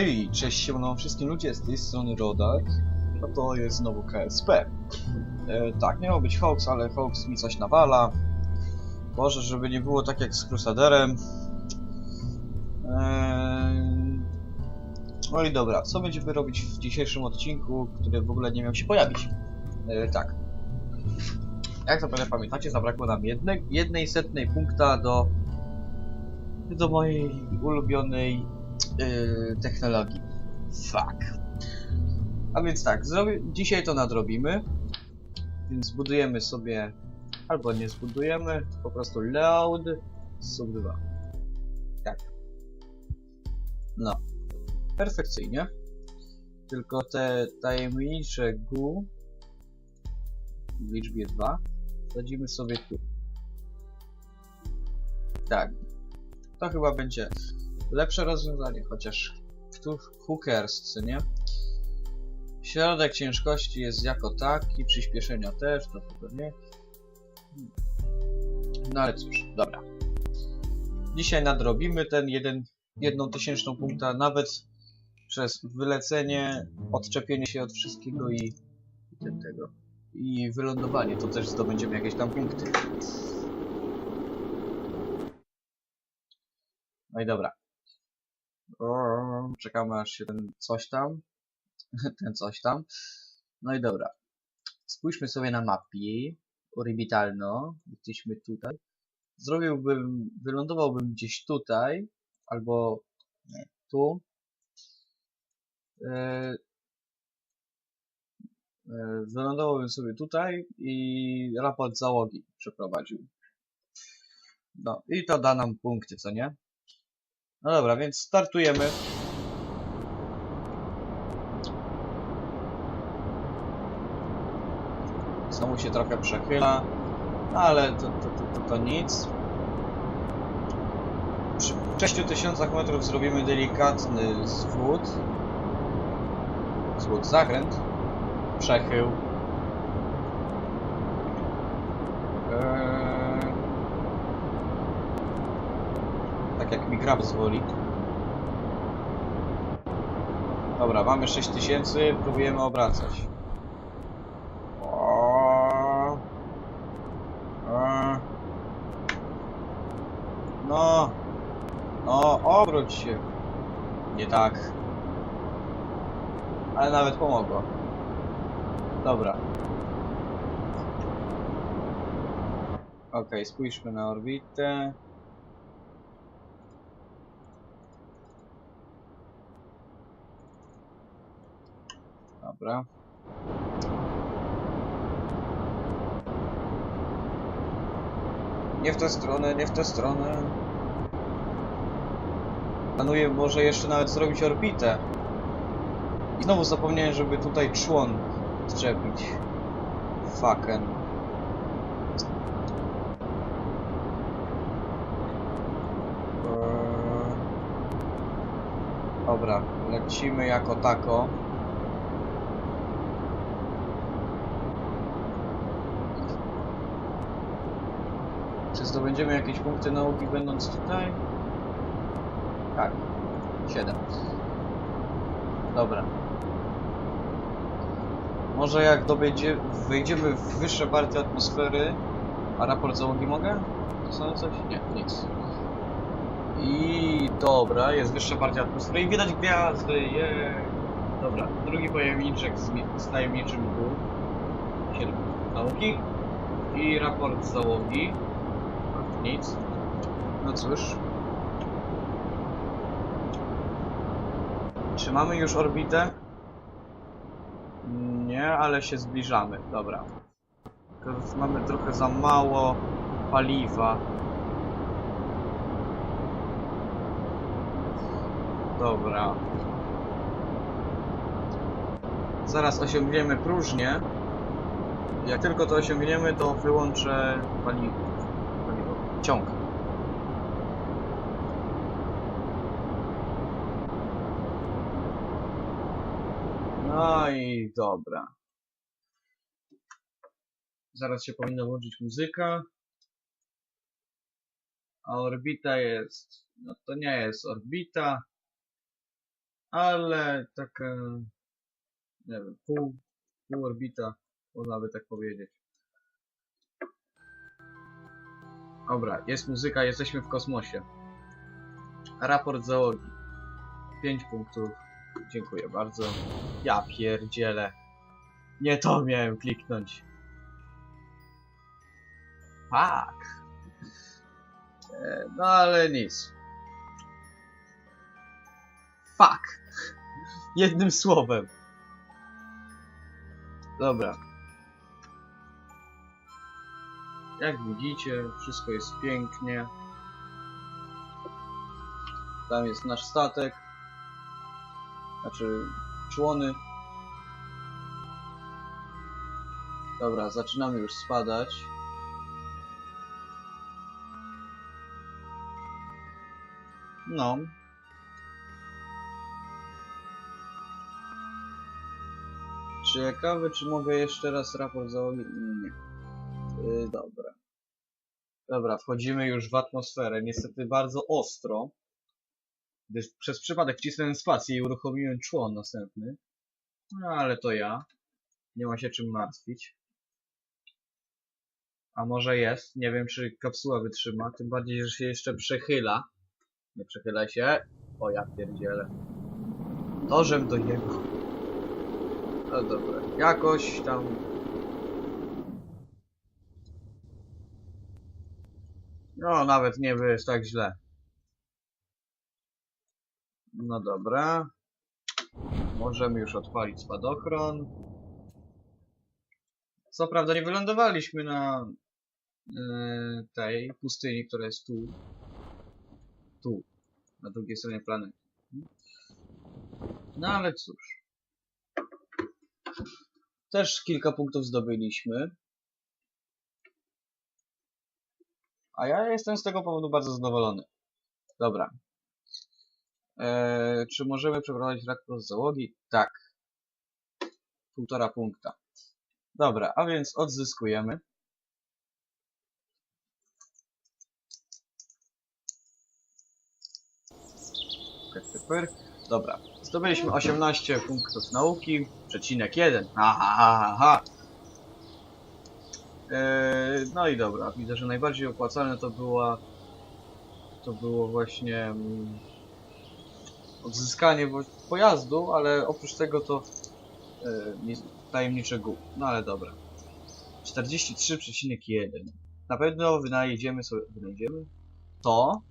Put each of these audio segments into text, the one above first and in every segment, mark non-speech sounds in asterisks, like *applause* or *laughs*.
Hej, cześć siemano wszystkim ludzie, z tej strony Rodak, to jest znowu KSP. E, tak, miało być Hoax, ale Hoax mi coś nawala. Boże, żeby nie było tak jak z Crusaderem. E, no i dobra, co będziemy robić w dzisiejszym odcinku, który w ogóle nie miał się pojawić? E, tak. Jak zapewne pamiętacie, zabrakło nam jedne, jednej setnej punkta do do mojej ulubionej yy, technologii. Fuck. A więc tak, dzisiaj to nadrobimy. Więc zbudujemy sobie, albo nie zbudujemy, po prostu load sub 2. Tak. No. Perfekcyjnie. Tylko te tajemnicze GU w liczbie 2 wsadzimy sobie tu. Tak. To chyba będzie lepsze rozwiązanie, chociaż who cares, nie? Środek ciężkości jest jako taki, przyspieszenia też, to chyba nie. No ale cóż, dobra. Dzisiaj nadrobimy ten jeden, jedną tysięczną punkta, nawet przez wylecenie, odczepienie się od wszystkiego i, i tego. I wylądowanie, to też zdobędziemy jakieś tam punkty. No i dobra. Czekamy aż się ten coś tam. *laughs* ten coś tam. No i dobra. Spójrzmy sobie na mapie. Orbitalno. Jesteśmy tutaj. Zrobiłbym, wylądowałbym gdzieś tutaj. Albo nie, tu. Yy, yy, wylądowałbym sobie tutaj i raport załogi przeprowadził. No i to da nam punkty, co nie? No dobra, więc startujemy. Znowu się trochę przechyla, ale to, to, to, to, to nic. Przy 6000 metrów zrobimy delikatny zwód. Zwód, zakręt. Przechył. Eee... Tak jak mi gra pozwoli. Dobra, mamy 6000, próbujemy obracać. No, no, obróć się. Nie tak. Ale nawet pomogło. Dobra. Okej, spójrzmy na orbitę. Dobra. Nie w tę stronę, nie w tę stronę. Planuję może jeszcze nawet zrobić orbitę. I znowu zapomniałem, żeby tutaj człon odczepić. Fucken. Eee, Dobra, lecimy jako tako. Zdobędziemy jakieś punkty nauki będąc tutaj? Tak. 7. Dobra. Może jak dobędzie, wejdziemy w wyższe partie atmosfery, a raport załogi mogę? Samo coś? Nie, nic. I dobra, jest wyższa partia atmosfery i widać gwiazdy, je. Dobra, drugi pojemniczek z, z tajemniczym. 7 nauki. I raport załogi. Nic. No cóż. Czy mamy już orbitę? Nie, ale się zbliżamy. Dobra. Mamy trochę za mało paliwa. Dobra. Zaraz osiągniemy próżnię. Jak tylko to osiągniemy, to wyłączę paliwo. Ciąg. No i dobra. Zaraz się powinna włączyć muzyka. A orbita jest... No to nie jest orbita. ale taka, nie wiem, pół, pół orbita, można by tak powiedzieć. Dobra, jest muzyka, jesteśmy w kosmosie. Raport załogi. 5 punktów. Dziękuję bardzo. Ja pierdzielę. Nie to miałem kliknąć. Tak. No ale nic. Fuck. *laughs* Jednym słowem. Dobra. Jak widzicie, wszystko jest pięknie. Tam jest nasz statek. Znaczy, człony. Dobra, zaczynamy już spadać. No. Ciekawe, czy mogę jeszcze raz raport załogi? Nie. Dobra. Dobra, wchodzimy już w atmosferę. Niestety bardzo ostro. Gdyż przez przypadek wcisnąłem spację i uruchomiłem człon następny. No ale to ja. Nie ma się czym martwić. A może jest? Nie wiem, czy kapsuła wytrzyma. Tym bardziej, że się jeszcze przechyla. Nie przechylaj się. O ja pierdzielę. Nożem do jego. No dobra. Jakoś tam... No, nawet nie jest tak źle. No dobra. Możemy już odpalić spadochron. Co prawda nie wylądowaliśmy na yy, tej pustyni, która jest tu. Tu. Na drugiej stronie planety. No ale cóż. Też kilka punktów zdobyliśmy. A ja jestem z tego powodu bardzo zadowolony. Dobra. Eee, czy możemy przeprowadzić z załogi? Tak. Półtora punkta. Dobra, a więc odzyskujemy. Dobra. Zdobyliśmy 18 punktów nauki. Przecinek 1. Aha, ha, ha. Eee, no i dobra. Widzę, że najbardziej opłacalne to była to było właśnie mm, odzyskanie pojazdu, ale oprócz tego to e, nie- tajemnicze gół. No ale dobra. 43,1. Na pewno wynajdziemy sobie. Wynajdziemy to.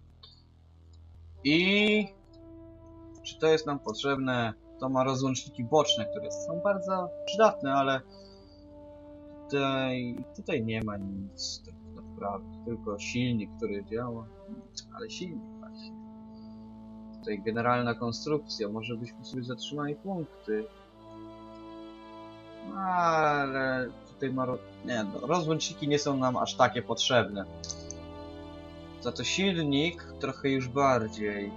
I czy to jest nam potrzebne? To ma rozłączniki boczne, które są bardzo przydatne, ale tutaj, tutaj nie ma nic tak naprawdę. Tylko silnik, który działa. Ale silnik właśnie. Tutaj generalna konstrukcja. Może byśmy sobie zatrzymali punkty. No, ale tutaj ma... Nie no, rozłączniki nie są nam aż takie potrzebne. Za to silnik trochę już bardziej.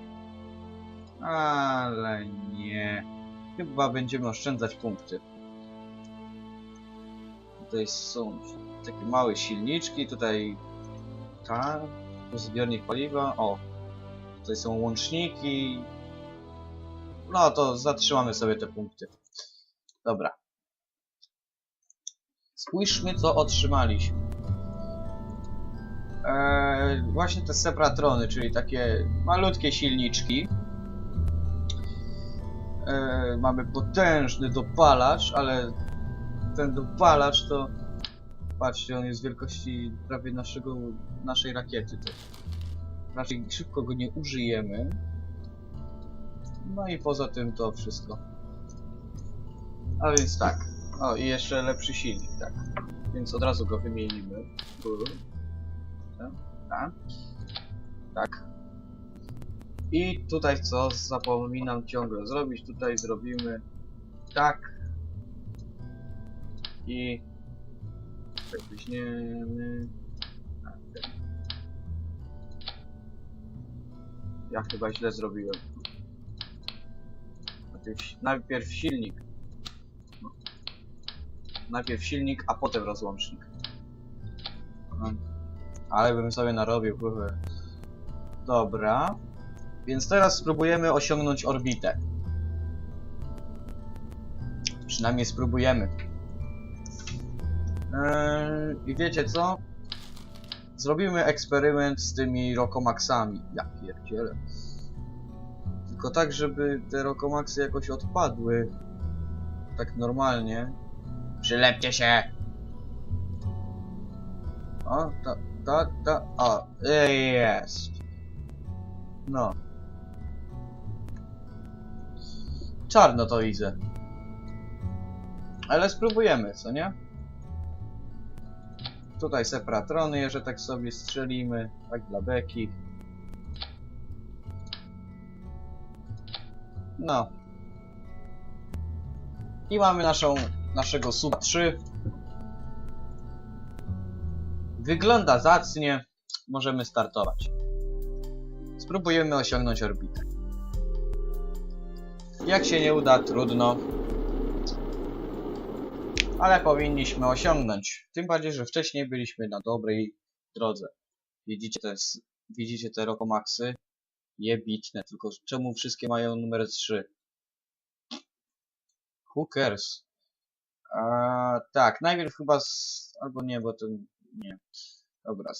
Ale nie. Chyba będziemy oszczędzać punkty. Tutaj są takie małe silniczki, tutaj ta, zbiornik paliwa, o, tutaj są łączniki. No to zatrzymamy sobie te punkty. Dobra. Spójrzmy co otrzymaliśmy. Eee, właśnie te sepratrony, czyli takie malutkie silniczki. Eee, mamy potężny dopalacz, ale ten dopalacz to... Patrzcie, on jest wielkości prawie naszego, naszej rakiety. To raczej szybko go nie użyjemy. No i poza tym to wszystko. A więc tak. O, i jeszcze lepszy silnik, tak. Więc od razu go wymienimy. Tak. Tak. tak. I tutaj co zapominam ciągle zrobić, tutaj zrobimy tak. I tak weźmiemy. Ja chyba źle zrobiłem. Najpierw, silnik. Najpierw silnik, a potem rozłącznik. Ale bym sobie narobił, kurde. Dobra. Więc teraz spróbujemy osiągnąć orbitę. Przynajmniej spróbujemy. Eee, I wiecie co? Zrobimy eksperyment z tymi Rokomaxami. Ja pierdzielę. Tylko tak, żeby te Rokomaxy jakoś odpadły. Tak normalnie. Przylepcie się! O, ta, ta, ta, o, e, jest. No. Czarno to widzę. Ale spróbujemy, co nie? Tutaj separatrony, jeszcze tak sobie strzelimy, tak dla beki. No. I mamy naszą, naszego suba 3. Wygląda zacnie. Możemy startować. Spróbujemy osiągnąć orbitę. Jak się nie uda, trudno. Ale powinniśmy osiągnąć. Tym bardziej, że wcześniej byliśmy na dobrej drodze. Widzicie te, widzicie te Rokomaxy? Jebitne, tylko czemu wszystkie mają numer 3? Who cares? A, tak, najpierw chyba z... albo nie, bo to nie. Dobra,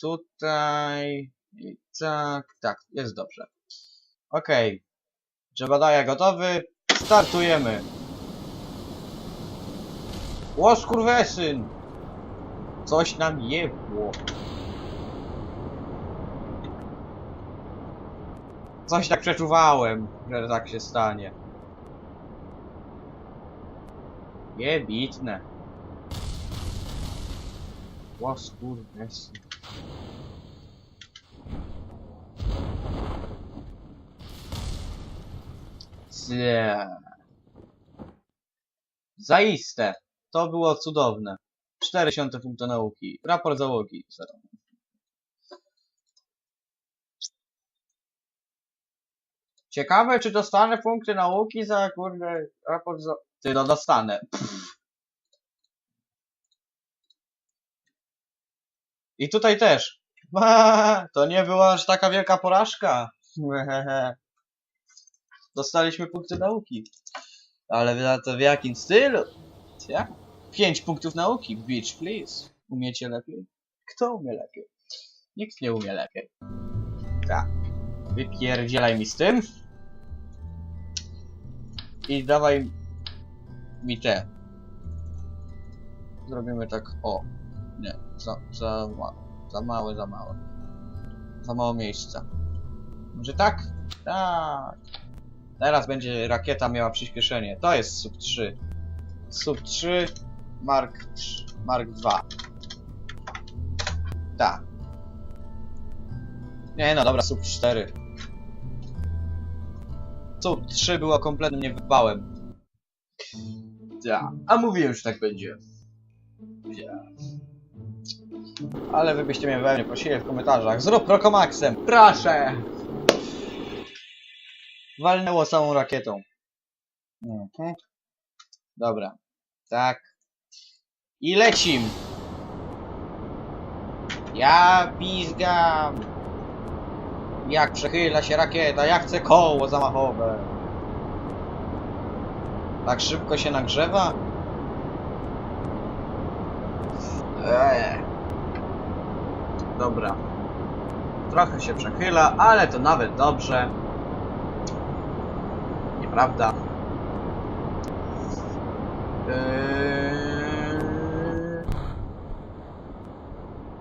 tutaj i tak, tak, jest dobrze. Okej. Jebadaja gotowy, startujemy. Ło skurwesyn! Coś nam jebło. Coś tak przeczuwałem, że tak się stanie. Jebitne. Ło skurwesyn. Cie. Zaiste. To było cudowne. 4000 punktu nauki. Raport załogi. Zero. Ciekawe, czy dostanę punkty nauki za kurde raport za... Ty, no dostanę. I tutaj też. *laughs* To nie była aż taka wielka porażka. *laughs* Dostaliśmy punkty nauki. Ale to w jakim stylu? Jak? 5 punktów nauki. Bitch, please. Umiecie lepiej? Kto umie lepiej? Nikt nie umie lepiej. Tak. Wypierdzielaj mi z tym. I dawaj mi te. Zrobimy tak, o. Nie, za, za. Za małe, za małe. Za mało miejsca. Może tak? Tak. Teraz będzie rakieta miała przyspieszenie. To jest sub 3. Sub 3 Mark 3, Mark 2. Tak. Nie no, dobra, sub 4. Sub 3 było kompletnie wybałem. Ja. A mówiłem, że tak będzie. Ja. Ale wy byście mnie we mnie prosili w komentarzach. Zrób Rokomaxem, proszę! Walnęło samą rakietą. Mhm. Dobra. Tak. I lecim. Ja pizgam. Jak przechyla się rakieta, ja chcę koło zamachowe. Tak szybko się nagrzewa? Eee. Dobra. Trochę się przechyla, ale to nawet dobrze. Nieprawda?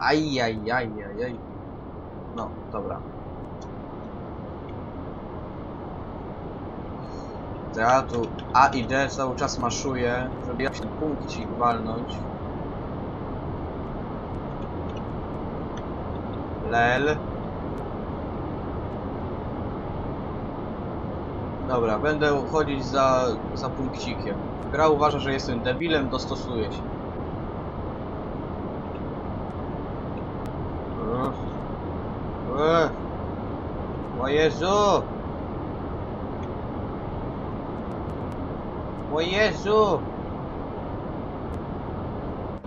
Aj, aj, aj, aj, aj. No, dobra. Ja tu A i D cały czas maszuję, żeby jakiś punkcik walnąć. Lel. Dobra, będę chodzić za, za punkcikiem. Gra uważa, że jestem debilem, dostosuje się. O Jezu! O Jezu!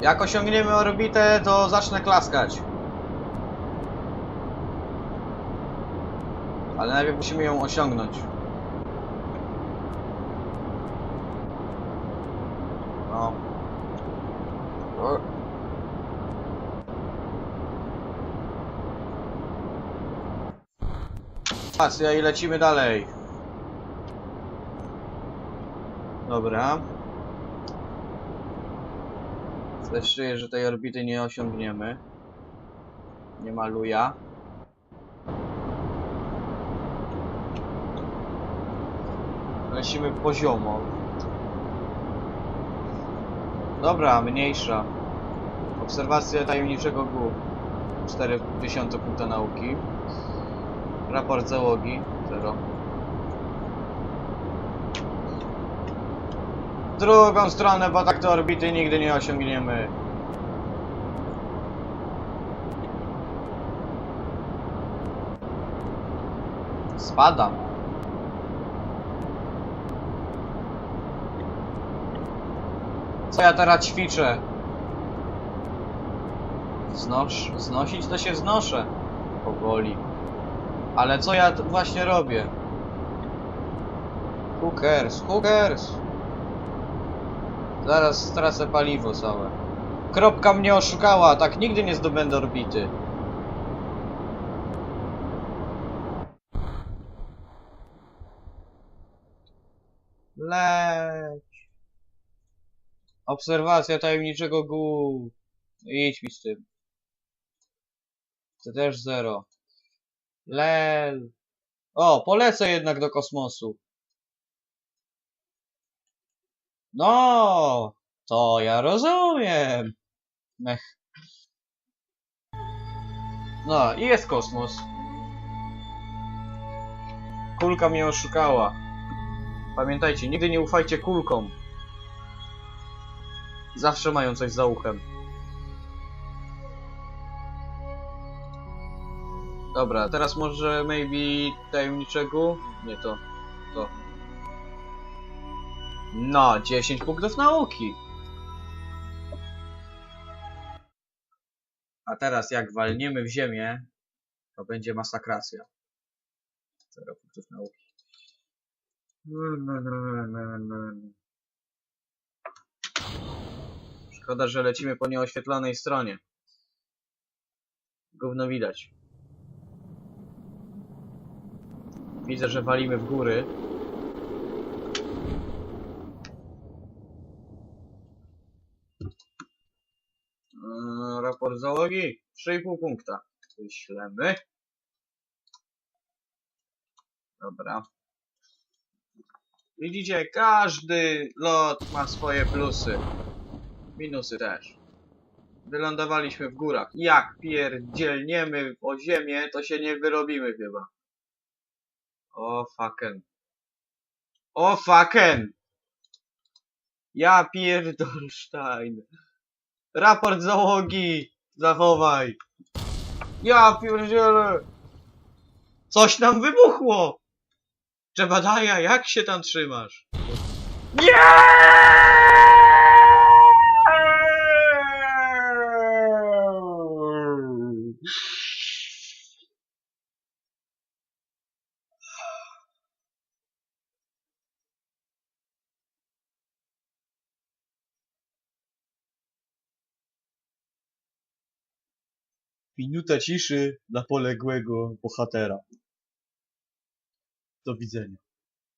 Jak osiągniemy orbitę, to zacznę klaskać. Ale najpierw musimy ją osiągnąć. Stacja i lecimy dalej. Dobra. Czuję, że tej orbity nie osiągniemy. Nie maluja. Lecimy poziomo. Dobra, mniejsza. Obserwacja tajemniczego GU. 4000 punkta nauki. Raport załogi. 0. Drugą stronę, bo tak to orbity nigdy nie osiągniemy. Spadam. Co ja teraz ćwiczę? Znosz, znosić to się wznoszę. Powoli. Ale co ja t- właśnie robię? Who cares? Zaraz stracę paliwo całe. Kropka mnie oszukała, tak nigdy nie zdobędę orbity. Leć. Obserwacja tajemniczego GU. Idź mi z tym. To też zero. Lel. O, polecę jednak do kosmosu. No, to ja rozumiem. Mech. No, i jest kosmos. Kulka mnie oszukała. Pamiętajcie, nigdy nie ufajcie kulkom. Zawsze mają coś za uchem. Dobra, teraz może maybe tajemniczego? Nie to. To. No, 10 punktów nauki. A teraz jak walniemy w ziemię, to będzie masakracja. 0 punktów nauki. Szkoda, że lecimy po nieoświetlonej stronie. Gówno widać. Widzę, że walimy w góry. Eee, raport załogi 3,5 punkta. Wyślemy. Dobra. Widzicie, każdy lot ma swoje plusy. Minusy też. Wylądowaliśmy w górach. Jak pierdzielniemy o ziemię, to się nie wyrobimy chyba. O fucken. O fucken! Ja pierdolstein. Raport załogi! Zachowaj! Ja pierdzielę! Coś nam wybuchło! Trzeba daja, jak się tam trzymasz? Nie! Minuta ciszy dla poległego bohatera. Do widzenia.